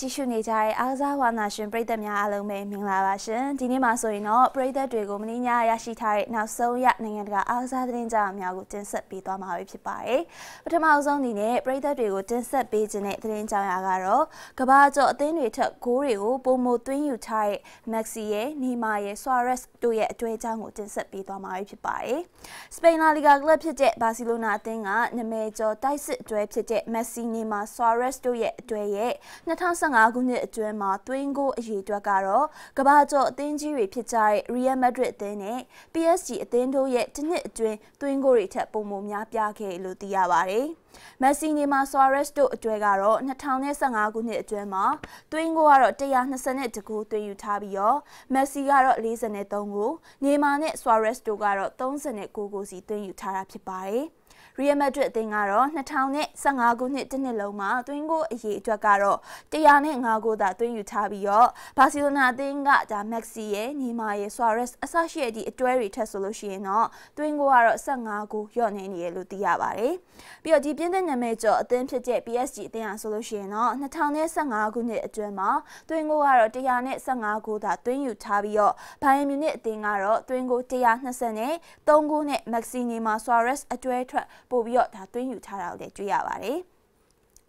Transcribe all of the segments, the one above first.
ကြည့်ရှုနေကြတဲ့အားစားဝါနာရှင်ပရိသတ်များအားလုံးပဲမင်္ဂလာပါရှင်ဒီနေ့မှာဆိုရင်တော့ပရိသတ်တွေကိုမင်းညာရရှိထားတဲ့နောက်ဆုံးရနိုင်ငံတကာအားစားသတင်းကြောင်းများကိုတင်ဆက်ပေးသွားမှာဖြစ်ပါတယ်ပထမဆုံးအနေနဲ့ပရိသတ်တွေကိုတင်ဆက်ပေးခြင်းတဲ့သတင်းကြောင်းရာကတော့ကဘာကျော်အသင်းတွေထက်ဂိုးတွေကိုပုံမသွင်းယူထားတဲ့ Maxi ရဲ့နီမာရဲ့ Suarez တို့ရဲ့အတွေ့အကြုံကိုတင်ဆက်ပေးသွားမှာဖြစ်ပါတယ်စပိန်လာလီဂါကလပ်ဖြစ်တဲ့ဘာစီလိုနာအသင်းကနာမည်ကျော်တိုက်စစ်အတွေ့ဖြစ်တဲ့ Messi နီမာ Suarez တို့ရဲ့အတွေ့ရဲ့2015ခုနှစ်အတွင်းမှာသွင်းကိုအရေးအတွက်ကတော့ကမ္ဘာကျော်အသင်းကြီးတွေဖြစ်ကြတဲ့ Real Madrid အသင်းနဲ့ PSG အသင်းတို့ရဲ့တစ်နှစ်အတွင်းသွင်းကိုတွေထက်ပုံမများပြားခဲ့လို့သိရပါတယ်။မက်ဆီနီမာဆွာရက်စ်တို့အတွေ့ကတော့2015ခုနှစ်အတွင်းမှာသွင်းကိုကတော့122ဂိုးသွင်းယူထားပြီးတော့မက်ဆီကတော့43ဂိုးနီမာနဲ့ဆွာရက်စ်တို့ကတော့39ဂိုးကိုစီသွင်းယူထားတာဖြစ်ပါတယ်။ရီယယ်မက်ဒရစ်အသင်းကတော့2015ခုနှစ်တစ်နှစ်လုံးမှာသွင်းကိုအရေးအတွက်ကတော့105ဂိုးသာသွင်းယူထားပြီးတော့ဘာစီလိုနာအသင်းကဒါမက်ဆီရဲ့နီမာရဲ့ဆွာရက်စ်အဆရှိတဲ့ဒီအတွဲတွေထက်ဆိုလို့ရှိရင်တော့သွင်းကိုကတော့15ဂိုးလျော့နေနေရလို့သိရပါတယ်။ပြီးတော့ဒီပြင်းတဲ့နာမည်ကျော်အသင်းဖြစ်တဲ့ PSG အသင်းဟာဆိုလို့ရှိရင်တော့2015ခုနှစ်အတွင်းမှာသွင်းကိုကတော့115ဂိုးသာသွင်းယူထားပြီးတော့ဘိုင်ယန်မြူနစ်အသင်းကတော့သွင်းကို120နဲ့3ဂိုးနဲ့မက်ဆီနီမာဆွာရက်စ်အတွဲထွက်ပို့ပြီးတော့ဒါသွင်းယူထားတာကိုလည်းတွေ့ရပါတယ်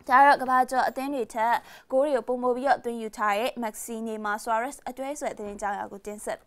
ဒါတော့ကဘာကျော်အသင်းတွေထက်ကိုရီကိုပုံမပြီးတော့သွင်းယူထားတဲ့ Maxi Neymar Suarez အတွဲဆွဲသတင်းကြောင်းအရာကိုတင်ဆက်